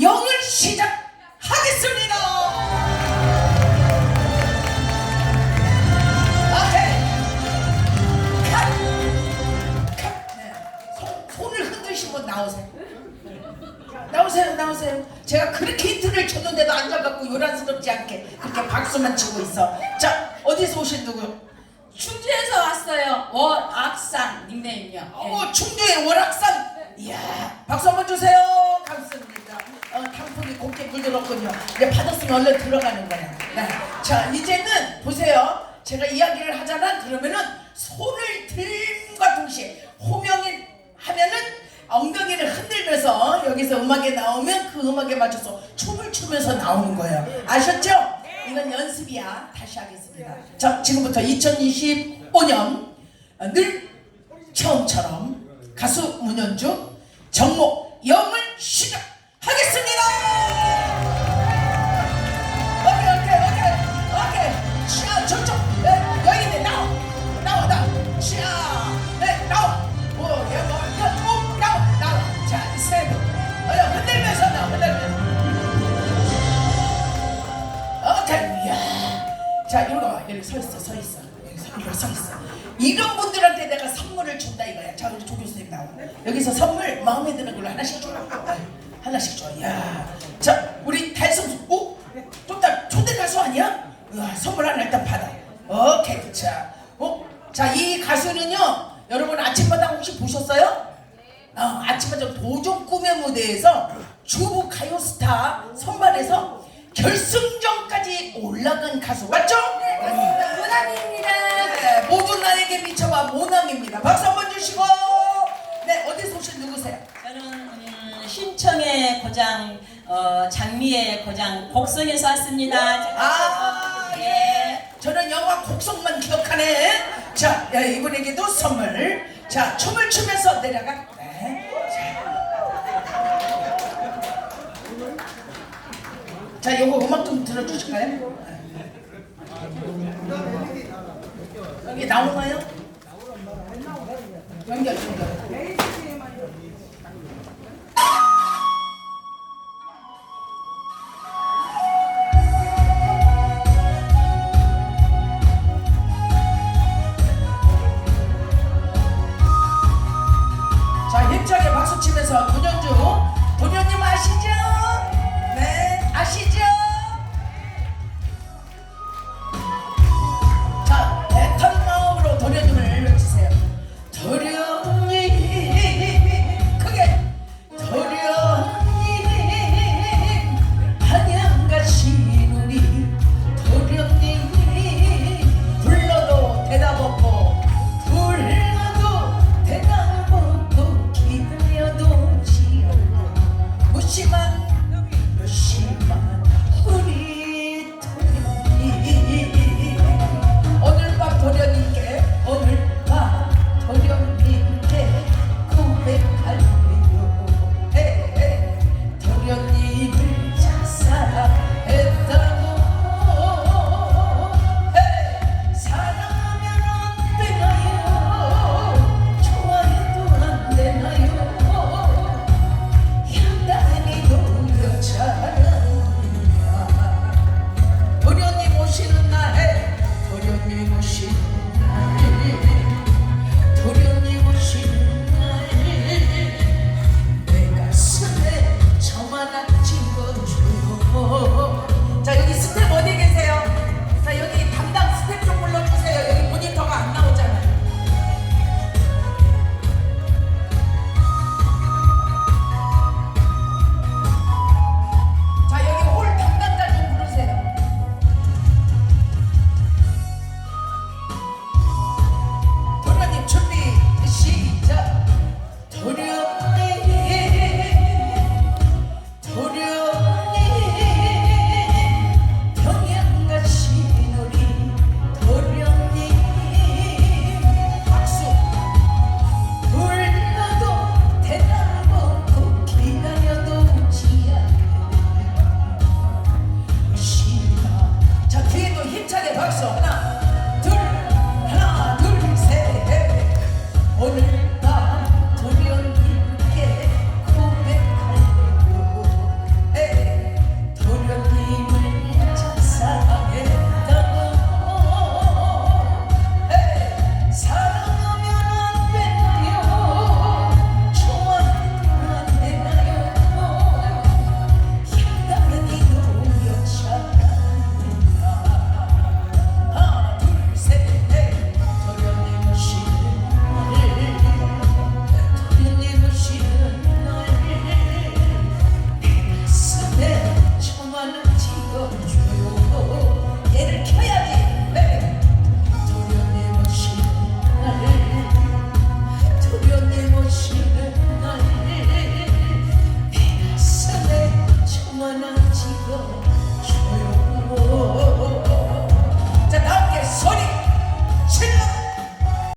영을 시작하겠습니다. 오케이. 컷. 컷. 네. 손, 손을 흔드신 분 나오세요. 나오세요, 나오세요. 제가 그렇게 힌트를 줬는데도 앉아갖고 요란스럽지 않게 그렇게 박수만 치고 있어. 자, 어디서 오신 누구? 충주에서 왔어요. 원악산 닉네임이요. 네. 어, 충주의 월악산. 이야, 박수 한번 주세요. 감사합니다. 어, 단풍이 곱게 물들었군요. 이제 받았으면 얼른 들어가는 거야. 네. 자, 이제는 보세요. 제가 이야기를 하잖아. 그러면은 손을 들과 동시에 호명이 하면은 엉덩이를 흔들면서 여기서 음악에 나오면 그 음악에 맞춰서 춤을 추면서 나오는 거예요. 아셨죠? 이건 연습이야. 다시 하겠습니다. 자, 지금부터 2025년 늘 처음처럼 가수 문현주 정목 영을 시작하겠습니다. 오케이 오케이 오케이 오케이. 자 저쪽. 네, 여기네 나와. 나와 나와. 자네 나와. 오예뭐야오 나와 나와. 자세분 어여 흔들면서 나와 흔들면서. 오케이. 야 자 이리 와. 여기 서 있어 서 있어. 여기 서, 이리 서 있어. 이런 분들한테 내가 선물을 준다 이거야. 자 우리 조 나와 여기서 선물 마음에 드는 걸로 하나씩 줘. 하나씩 줘 야 자 우리 달성수 오? 좀다 초대 가수 아니야? 와 선물 하나 일단 받아. 오케이 자 어 자이 가수는요 여러분 아침마당 혹시 보셨어요? 어, 아침마당 도전 꿈의 무대에서 주부 가요스타 선발해서 결승전까지 올라간 가수. 맞죠? 모남입니다. 네, 모든 나에게 미쳐봐 모남입니다. 박수 한번 주시고 네 어디서 오신 누구세요? 저는 음, 신청의 고장 어, 장미의 고장 곡성에서 왔습니다. 아 예. 저는 영화 곡성만 기억하네. 자 야, 이분에게도 선물. 자 춤을 추면서 내려가. 네. 자, 자 요거 음악 좀 들어주실까요? 네. 여기 나오나요? 연결 연결. yourself now.